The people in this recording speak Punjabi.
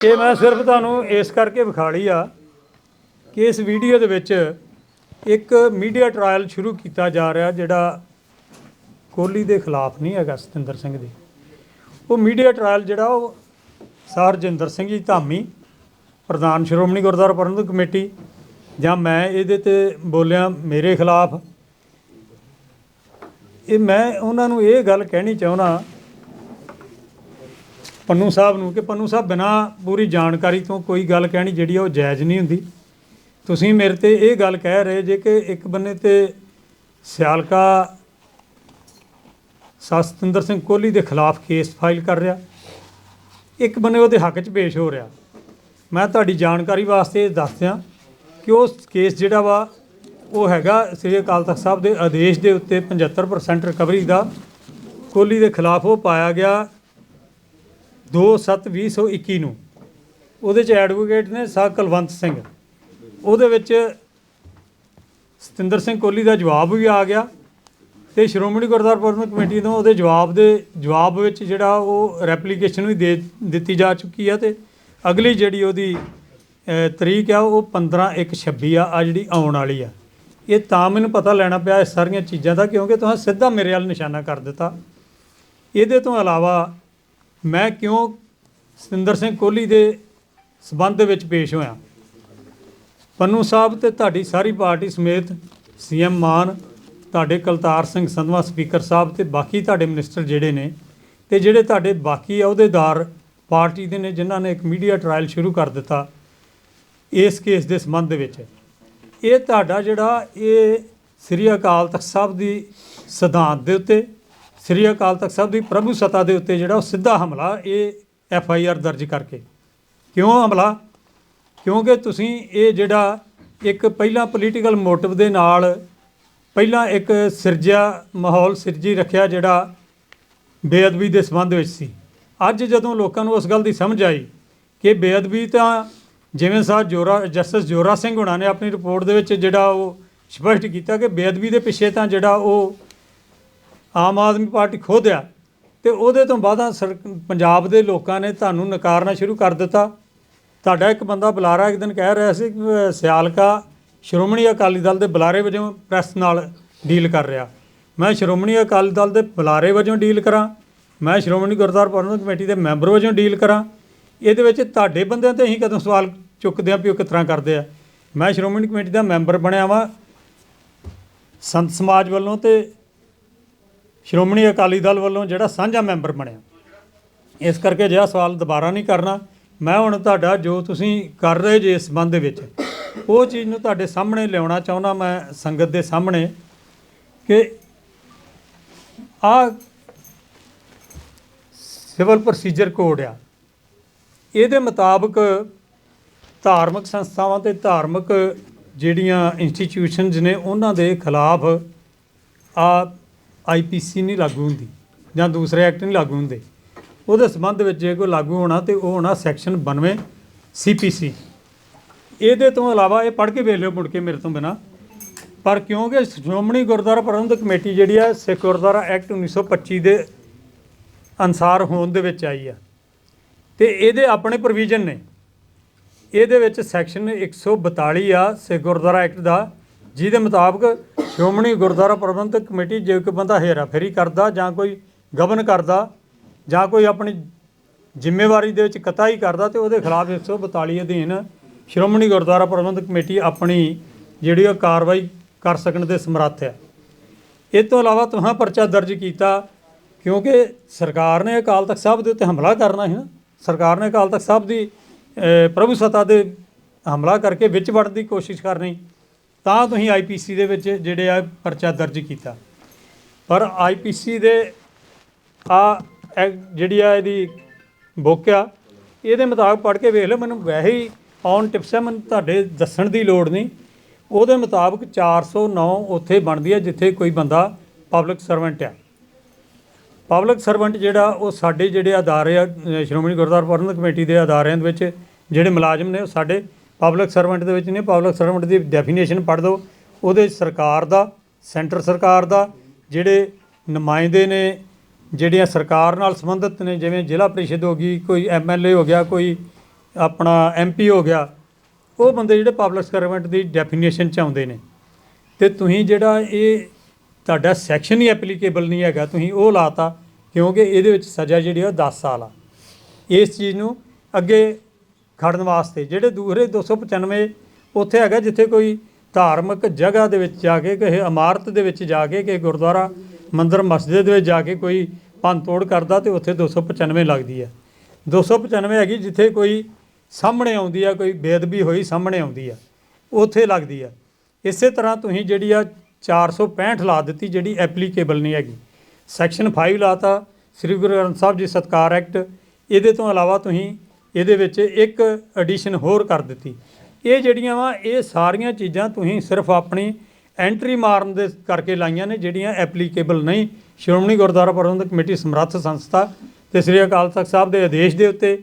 ਇਹ ਮੈਂ ਸਿਰਫ ਤੁਹਾਨੂੰ ਇਸ ਕਰਕੇ ਵਿਖਾਲੀ ਆ ਕਿ ਇਸ ਵੀਡੀਓ ਦੇ ਵਿੱਚ ਇੱਕ ਮੀਡੀਆ ਟ੍ਰਾਇਲ ਸ਼ੁਰੂ ਕੀਤਾ ਜਾ ਰਿਹਾ ਜਿਹੜਾ ਕੋਹਲੀ ਦੇ ਖਿਲਾਫ ਨਹੀਂ ਹੈਗਾ ਸਤਿੰਦਰ ਸਿੰਘ ਦੇ। ਉਹ ਮੀਡੀਆ ਟ੍ਰਾਇਲ ਜਿਹੜਾ ਉਹ ਸਰ ਰਜਿੰਦਰ ਸਿੰਘ ਜੀ ਧਾਮੀ, ਪ੍ਰਧਾਨ ਸ਼੍ਰੋਮਣੀ ਗੁਰਦੁਆਰਾ ਪ੍ਰਬੰਧਕ ਕਮੇਟੀ ਜਾਂ ਮੈਂ ਇਹਦੇ ਤੇ ਬੋਲਿਆ ਮੇਰੇ ਖਿਲਾਫ। ਇਹ ਮੈਂ ਉਹਨਾਂ ਨੂੰ ਇਹ ਗੱਲ ਕਹਿਣੀ ਚਾਹੁੰਦਾ ਪੰਨੂ ਸਾਹਿਬ ਨੂੰ ਕਿ ਪੰਨੂ ਸਾਹਿਬ, ਬਿਨਾ ਪੂਰੀ ਜਾਣਕਾਰੀ ਤੋਂ ਕੋਈ ਗੱਲ ਕਹਿਣੀ ਜਿਹੜੀ ਆ ਉਹ ਜਾਇਜ਼ ਨਹੀਂ ਹੁੰਦੀ। ਤੁਸੀਂ ਮੇਰੇ ਤੇ ਇਹ ਗੱਲ ਕਹਿ ਰਹੇ ਜੇ ਕਿ ਇੱਕ ਬੰਨੇ ਤੇ ਸਿਆਲਕਾ ਸਤਿੰਦਰ ਸਿੰਘ ਕੋਹਲੀ ਦੇ ਖਿਲਾਫ ਕੇਸ ਫਾਈਲ ਕਰ ਰਿਹਾ। ਇੱਕ ਬੰਨੇ ਉਹਦੇ ਹੱਕ 'ਚ ਪੇਸ਼ ਹੋ ਰਿਹਾ। ਮੈਂ ਤੁਹਾਡੀ ਜਾਣਕਾਰੀ ਵਾਸਤੇ ਦੱਸਦਿਆਂ ਕਿ ਉਹ ਕੇਸ ਜਿਹੜਾ ਵਾ, ਉਹ ਹੈਗਾ ਸ੍ਰੀ ਅਕਾਲ ਤਖਤ ਸਾਹਿਬ ਦੇ ਆਦੇਸ਼ ਦੇ ਉੱਤੇ 75% ਰਿਕਵਰੀ ਦਾ। ਕੋਹਲੀ ਦੇ ਖਿਲਾਫ ਉਹ ਪਾਇਆ ਗਿਆ 2/7/2021 ਨੂੰ। ਉਹਦੇ ਚ ਐਡਵੋਕੇਟ ਨੇ ਸਾ ਕੁਲਵੰਤ ਸਿੰਘ। ਉਹਦੇ ਵਿੱਚ ਸਤਿੰਦਰ ਸਿੰਘ ਕੋਹਲੀ ਦਾ ਜਵਾਬ ਵੀ ਆ ਗਿਆ ਤੇ ਸ਼੍ਰੋਮਣੀ ਗੁਰਦੁਆਰਾ ਪ੍ਰਬੰਧਕ ਕਮੇਟੀ ਤੋਂ ਉਹਦੇ ਜਵਾਬ ਦੇ ਜਵਾਬ ਵਿੱਚ ਜਿਹੜਾ ਉਹ ਰੈਪਲੀਕੇਸ਼ਨ ਵੀ ਦੇ ਦਿੱਤੀ ਜਾ ਚੁੱਕੀ ਆ ਤੇ ਅਗਲੀ ਜਿਹੜੀ ਉਹਦੀ ਤਰੀਕ ਆ ਉਹ 15/1/26 ਆ ਆ ਜਿਹੜੀ ਆਉਣ ਵਾਲੀ ਆ। ਇਹ ਤਾਂ ਮੈਨੂੰ ਪਤਾ ਲੈਣਾ ਪਿਆ ਇਹ ਸਾਰੀਆਂ ਚੀਜ਼ਾਂ ਦਾ ਕਿਉਂਕਿ ਤੁਸੀਂ ਸਿੱਧਾ ਮੇਰੇ ਵੱਲ ਨਿਸ਼ਾਨਾ ਕਰ ਦਿੱਤਾ। ਇਹਦੇ ਤੋਂ ਇਲਾਵਾ ਮੈਂ ਕਿਉਂ ਸਤਿੰਦਰ ਸਿੰਘ ਕੋਹਲੀ ਦੇ ਸਬੰਧ ਦੇ ਵਿੱਚ ਪੇਸ਼ ਹੋਇਆ? ਪੰਨੂ ਸਾਹਿਬ ਤੇ ਤੁਹਾਡੀ ਸਾਰੀ ਪਾਰਟੀ ਸਮੇਤ ਸੀਐਮ ਮਾਨ, ਤੁਹਾਡੇ ਕਲਤਾਰ ਸਿੰਘ ਸੰਧਵਾ, ਸਪੀਕਰ ਸਾਹਿਬ ਤੇ ਬਾਕੀ ਤੁਹਾਡੇ ਮਿਨਿਸਟਰ ਜਿਹੜੇ ਨੇ ਤੇ ਜਿਹੜੇ ਤੁਹਾਡੇ ਬਾਕੀ ਅਹੁਦੇਦਾਰ ਪਾਰਟੀ ਦੇ ਨੇ ਜਿਨ੍ਹਾਂ ਨੇ ਇੱਕ ਮੀਡੀਆ ਟ੍ਰਾਇਲ ਸ਼ੁਰੂ ਕਰ ਦਿੱਤਾ ਇਸ ਕੇਸ ਦੇ ਸੰਬੰਧ ਦੇ ਵਿੱਚ। ਇਹ ਤੁਹਾਡਾ ਜਿਹੜਾ ਇਹ ਸ੍ਰੀ ਅਕਾਲ ਤਖਤ ਸਾਹਿਬ ਦੀ ਸਿਧਾਂਤ ਦੇ ਉੱਤੇ ਸ੍ਰੀ ਅਕਾਲ ਤਖਤ ਸਾਹਿਬ ਦੀ ਪ੍ਰਭੂ ਸਤਾ ਦੇ ਉੱਤੇ ਜਿਹੜਾ ਉਹ ਸਿੱਧਾ ਹਮਲਾ, ਇਹ ਐਫ ਆਈ ਆਰ ਦਰਜ ਕਰਕੇ। ਕਿਉਂ ਹਮਲਾ? ਕਿਉਂਕਿ ਤੁਸੀਂ ਇਹ ਜਿਹੜਾ ਇੱਕ ਪਹਿਲਾਂ ਪੋਲੀਟੀਕਲ ਮੋਟਿਵ ਦੇ ਨਾਲ ਪਹਿਲਾਂ ਇੱਕ ਸਿਰਜਿਆ ਮਾਹੌਲ ਸਿਰਜੀ ਰੱਖਿਆ ਜਿਹੜਾ ਬੇਅਦਬੀ ਦੇ ਸੰਬੰਧ ਵਿੱਚ ਸੀ। ਅੱਜ ਜਦੋਂ ਲੋਕਾਂ ਨੂੰ ਉਸ ਗੱਲ ਦੀ ਸਮਝ ਆਈ ਕਿ ਬੇਅਦਬੀ ਤਾਂ ਜਿਵੇਂ ਸਾਹਿਬ ਜੋਰਾ, ਜਸਟਿਸ ਜੋਰਾ ਸਿੰਘ ਹੁਣਾਂ ਨੇ ਆਪਣੀ ਰਿਪੋਰਟ ਦੇ ਵਿੱਚ ਜਿਹੜਾ ਉਹ ਸਪਸ਼ਟ ਕੀਤਾ ਕਿ ਬੇਅਦਬੀ ਦੇ ਪਿੱਛੇ ਤਾਂ ਜਿਹੜਾ ਉਹ ਆਮ ਆਦਮੀ ਪਾਰਟੀ ਖੁਦ ਆ ਤੇ ਉਹਦੇ ਤੋਂ ਬਾਅਦਾਂ ਸਰ- ਪੰਜਾਬ ਦੇ ਲੋਕਾਂ ਨੇ ਤੁਹਾਨੂੰ ਨਕਾਰਨਾ ਸ਼ੁਰੂ ਕਰ ਦਿੱਤਾ। ਤੁਹਾਡਾ ਇੱਕ ਬੰਦਾ ਬੁਲਾਰਾ ਇੱਕ ਦਿਨ ਕਹਿ ਰਿਹਾ ਸੀ ਕਿ ਸਿਆਲਕਾ ਸ਼੍ਰੋਮਣੀ ਅਕਾਲੀ ਦਲ ਦੇ ਬੁਲਾਰੇ ਵਜੋਂ ਪ੍ਰੈਸ ਨਾਲ ਡੀਲ ਕਰ ਰਿਹਾ। ਮੈਂ ਸ਼੍ਰੋਮਣੀ ਅਕਾਲੀ ਦਲ ਦੇ ਬੁਲਾਰੇ ਵਜੋਂ ਡੀਲ ਕਰਾਂ, ਮੈਂ ਸ਼੍ਰੋਮਣੀ ਗੁਰਦੁਆਰਾ ਪ੍ਰਬੰਧਕ ਕਮੇਟੀ ਦੇ ਮੈਂਬਰ ਵਜੋਂ ਡੀਲ ਕਰਾਂ, ਇਹਦੇ ਵਿੱਚ ਤੁਹਾਡੇ ਬੰਦਿਆਂ ਤੇ ਅਸੀਂ ਕਦੋਂ ਸਵਾਲ ਚੁੱਕਦੇ ਆਂ ਵੀ ਉਹ ਕਿਸ ਤਰ੍ਹਾਂ ਕਰਦੇ ਆ। ਮੈਂ ਸ਼੍ਰੋਮਣੀ ਕਮੇਟੀ ਦਾ ਮੈਂਬਰ ਬਣਿਆ ਵਾਂ। ਸੰਤ ਸਮਾਜ ਵੱਲੋਂ ਤੇ ਸ਼੍ਰੋਮਣੀ ਅਕਾਲੀ ਦਲ ਵੱਲੋਂ ਜਿਹੜਾ ਸਾਂਝਾ ਮੈਂਬਰ ਬਣਿਆ। ਇਸ ਕਰਕੇ ਜਿਹੜਾ ਸਵਾਲ ਦੁਬਾਰਾ ਨਹੀਂ ਕਰਨਾ, ਮੈਂ ਹੁਣ ਤੁਹਾਡਾ ਜੋ ਤੁਸੀਂ ਕਰ ਰਹੇ ਜੇ ਇਸ ਸੰਬੰਧ ਦੇ ਵਿੱਚ, ਉਹ ਚੀਜ਼ ਨੂੰ ਤੁਹਾਡੇ ਸਾਹਮਣੇ ਲਿਆਉਣਾ ਚਾਹੁੰਦਾ ਮੈਂ ਸੰਗਤ ਦੇ ਸਾਹਮਣੇ ਕਿ ਆ ਸਿਵਲ ਪ੍ਰੋਸੀਜਰ ਕੋਡ ਆ। ਇਹਦੇ ਮੁਤਾਬਕ ਧਾਰਮਿਕ ਸੰਸਥਾਵਾਂ ਤੇ ਧਾਰਮਿਕ ਜਿਹੜੀਆਂ ਇੰਸਟੀਟਿਊਸ਼ਨਸ ਨੇ, ਉਹਨਾਂ ਦੇ ਖਿਲਾਫ ਆ ਆਈਪੀਸੀ ਨਹੀਂ ਲਾਗੂ ਹੁੰਦੀ ਜਾਂ ਦੂਸਰੇ ਐਕਟ ਨਹੀਂ ਲਾਗੂ ਹੁੰਦੇ। ਉਹਦੇ ਸੰਬੰਧ ਵਿੱਚ ਜੇ ਕੋਈ ਲਾਗੂ ਹੋਣਾ ਤੇ ਉਹ ਹੋਣਾ ਸੈਕਸ਼ਨ 92 ਸੀਪੀਸੀ ਇਹਦੇ ਤੋਂ ਇਲਾਵਾ ਇਹ ਪੜ੍ਹ ਕੇ ਵੇਖ ਲਿਓ ਮੁੜ ਕੇ ਮੇਰੇ ਤੋਂ ਬਿਨਾ। ਪਰ ਕਿਉਂਕਿ ਸ਼੍ਰੋਮਣੀ ਗੁਰਦੁਆਰਾ ਪ੍ਰਬੰਧਕ ਕਮੇਟੀ ਜਿਹੜੀ ਆ, ਸਿੱਖ ਗੁਰਦੁਆਰਾ ਐਕਟ 1925 ਦੇ ਅਨਸਾਰ ਹੋਣ ਦੇ ਵਿੱਚ ਆਈ ਆ। ਤੇ ਇਹਦੇ ਆਪਣੇ ਪ੍ਰੋਵੀਜ਼ਨ ਨੇ। ਇਹਦੇ ਵਿੱਚ ਸੈਕਸ਼ਨ 142 ਆ, ਸਿੱਖ ਗੁਰਦੁਆਰਾ ਐਕਟ ਦਾ, ਜਿਹਦੇ ਮੁਤਾਬਕ ਸ਼੍ਰੋਮਣੀ ਗੁਰਦੁਆਰਾ ਪ੍ਰਬੰਧਕ ਕਮੇਟੀ ਜੇ ਕੋਈ ਬੰਦਾ ਹੇਰਾਫੇਰੀ ਕਰਦਾ ਜਾਂ ਕੋਈ ਗਵਨ ਕਰਦਾ ਜਾਂ ਕੋਈ ਆਪਣੀ ਜ਼ਿੰਮੇਵਾਰੀ ਦੇ ਵਿੱਚ ਕਤਾਈ ਕਰਦਾ ਤੇ ਉਹਦੇ ਖਿਲਾਫ 142 ਅਧੀਨ ਸ਼੍ਰੋਮਣੀ ਗੁਰਦੁਆਰਾ ਪ੍ਰਬੰਧਕ ਕਮੇਟੀ ਆਪਣੀ ਜਿਹੜੀ ਉਹ ਕਾਰਵਾਈ ਕਰ ਸਕਣ ਦੇ ਸਮਰੱਥ ਹੈ। ਇਹ ਤੋਂ ਇਲਾਵਾ ਤੁਹਾਂ ਪਰਚਾ ਦਰਜ ਕੀਤਾ ਕਿਉਂਕਿ ਸਰਕਾਰ ਨੇ ਅਕਾਲ ਤਖਤ ਸਾਹਿਬ ਦੇ ਉੱਤੇ ਹਮਲਾ ਕਰਨਾ ਹੈ ਨਾ। ਸਰਕਾਰ ਨੇ ਅਕਾਲ ਤਖਤ ਸਾਹਿਬ ਦੀ ਪ੍ਰਭੂ ਸੱਤਾ ਦੇ ਹਮਲਾ ਕਰਕੇ ਵਿੱਚ ਵੜਨ ਦੀ ਕੋਸ਼ਿਸ਼ ਕਰਨੀ। ਤਾਂ ਤੁਸੀਂ ਆਈਪੀਸੀ ਦੇ ਵਿੱਚ ਜਿਹੜੇ ਆ ਪਰਚਾ ਦਰਜ ਕੀਤਾ। ਪਰ ਆਈਪੀਸੀ ਦੇ ਆ ਜਿਹੜੀ ਆ ਇਹਦੀ ਬੁੱਕ ਆ, ਇਹਦੇ ਮੁਤਾਬਕ ਪੜ੍ਹ ਕੇ ਵੇਖ ਲਓ, ਮੈਨੂੰ ਵੈਸੇ ਹੀ ਔਨ ਟਿਪਸ ਹੈ ਮੈਨੂੰ ਤੁਹਾਡੇ ਦੱਸਣ ਦੀ ਲੋੜ ਨਹੀਂ। ਉਹਦੇ ਮੁਤਾਬਕ 409 ਉੱਥੇ ਬਣਦੀ ਹੈ ਜਿੱਥੇ ਕੋਈ ਬੰਦਾ ਪਬਲਿਕ ਸਰਵੈਂਟ ਆ। ਪਬਲਿਕ ਸਰਵੈਂਟ ਜਿਹੜਾ, ਉਹ ਸਾਡੇ ਜਿਹੜੇ ਅਦਾਰੇ ਆ ਸ਼੍ਰੋਮਣੀ ਗੁਰਦੁਆਰਾ ਪ੍ਰਬੰਧਕ ਕਮੇਟੀ ਦੇ ਅਦਾਰਿਆਂ ਦੇ ਵਿੱਚ, ਜਿਹੜੇ ਮੁਲਾਜ਼ਮ ਨੇ, ਉਹ ਸਾਡੇ ਪਬਲਿਕ ਸਰਵੈਂਟ ਦੇ ਵਿੱਚ ਨਹੀਂ ਪਬਲਿਕ ਸਰਵੈਂਟ ਦੀ ਡੈਫੀਨੇਸ਼ਨ ਪੜ੍ਹ ਦਿਓ ਉਹਦੇ ਸਰਕਾਰ ਦਾ ਸੈਂਟਰ ਸਰਕਾਰ ਦਾ, ਜਿਹੜੇ ਨੁਮਾਇੰਦੇ ਨੇ, ਜਿਹੜੀਆਂ ਸਰਕਾਰ ਨਾਲ ਸੰਬੰਧਿਤ ਨੇ, ਜਿਵੇਂ ਜ਼ਿਲ੍ਹਾ ਪ੍ਰੀਸ਼ਦ ਹੋ ਗਈ, ਕੋਈ ਐਮਐਲਏ ਹੋ ਗਿਆ, ਕੋਈ ਆਪਣਾ ਐਮਪੀ ਹੋ ਗਿਆ, ਉਹ ਬੰਦੇ ਜਿਹੜੇ ਪਬਲਿਕ ਸਰਵੈਂਟ ਦੀ ਡੈਫੀਨੇਸ਼ਨ ਚ ਆਉਂਦੇ ਨੇ। ਤੇ ਤੁਸੀਂ ਜਿਹੜਾ ਇਹ ਤੁਹਾਡਾ ਸੈਕਸ਼ਨ ਹੀ ਐਪਲੀਕੇਬਲ ਨਹੀਂ ਹੈਗਾ, ਤੁਸੀਂ ਉਹ ਲਾਤਾ, ਕਿਉਂਕਿ ਇਹਦੇ ਵਿੱਚ ਸਜ਼ਾ ਜਿਹੜੀ ਆ ਉਹ 10 ਸਾਲ ਆ। ਇਸ ਚੀਜ਼ ਨੂੰ ਅੱਗੇ ਖੜਨ ਵਾਸਤੇ। ਜਿਹੜੇ ਦੂਸਰੇ 295 ਉੱਥੇ ਹੈਗਾ, ਜਿੱਥੇ ਕੋਈ ਧਾਰਮਿਕ ਜਗ੍ਹਾ ਦੇ ਵਿੱਚ ਜਾ ਕੇ, ਕਿਸੇ ਇਮਾਰਤ ਦੇ ਵਿੱਚ ਜਾ ਕੇ, ਕਿਸੇ ਗੁਰਦੁਆਰਾ ਮੰਦਿਰ, ਮਸਜਿਦ ਦੇ ਵਿੱਚ ਜਾ ਕੇ ਕੋਈ ਭੰਨ ਤੋੜ ਕਰਦਾ ਤੇ ਉੱਥੇ 295 ਲੱਗਦੀ ਹੈ। 295 ਹੈਗੀ, ਜਿੱਥੇ ਕੋਈ ਸਾਹਮਣੇ ਆਉਂਦੀ ਆ, ਕੋਈ ਬੇਅਦਬੀ ਹੋਈ ਸਾਹਮਣੇ ਆਉਂਦੀ ਆ, ਉੱਥੇ ਲੱਗਦੀ ਆ। ਇਸੇ ਤਰ੍ਹਾਂ ਤੁਸੀਂ ਜਿਹੜੀ ਆ 465 ਲਾ ਦਿੱਤੀ, ਜਿਹੜੀ ਐਪਲੀਕੇਬਲ ਨਹੀਂ ਹੈਗੀ। ਸੈਕਸ਼ਨ 5 ਲਾਤਾ, ਸ੍ਰੀ ਗੁਰੂ ਗ੍ਰੰਥ ਸਾਹਿਬ ਜੀ ਸਤਕਾਰ ਐਕਟ, ਇਹਦੇ ਤੋਂ ਇਲਾਵਾ ਤੁਸੀਂ ਇਹਦੇ ਵਿੱਚ ਇੱਕ ਐਡੀਸ਼ਨ ਹੋਰ ਕਰ ਦਿੱਤੀ। ਇਹ ਜਿਹੜੀਆਂ ਵਾ, ਇਹ ਸਾਰੀਆਂ ਚੀਜ਼ਾਂ ਤੁਸੀਂ ਸਿਰਫ ਆਪਣੀ ਐਂਟਰੀ ਮਾਰਨ ਦੇ ਕਰਕੇ ਲਾਈਆਂ ਨੇ, ਜਿਹੜੀਆਂ ਐਪਲੀਕੇਬਲ ਨਹੀਂ। ਸ਼੍ਰੋਮਣੀ ਗੁਰਦੁਆਰਾ ਪ੍ਰਬੰਧਕ ਕਮੇਟੀ ਸਮਰੱਥ ਸੰਸਥਾ ਤੇ ਸ੍ਰੀ ਅਕਾਲ ਤਖਤ ਸਾਹਿਬ ਦੇ ਆਦੇਸ਼ ਦੇ ਉੱਤੇ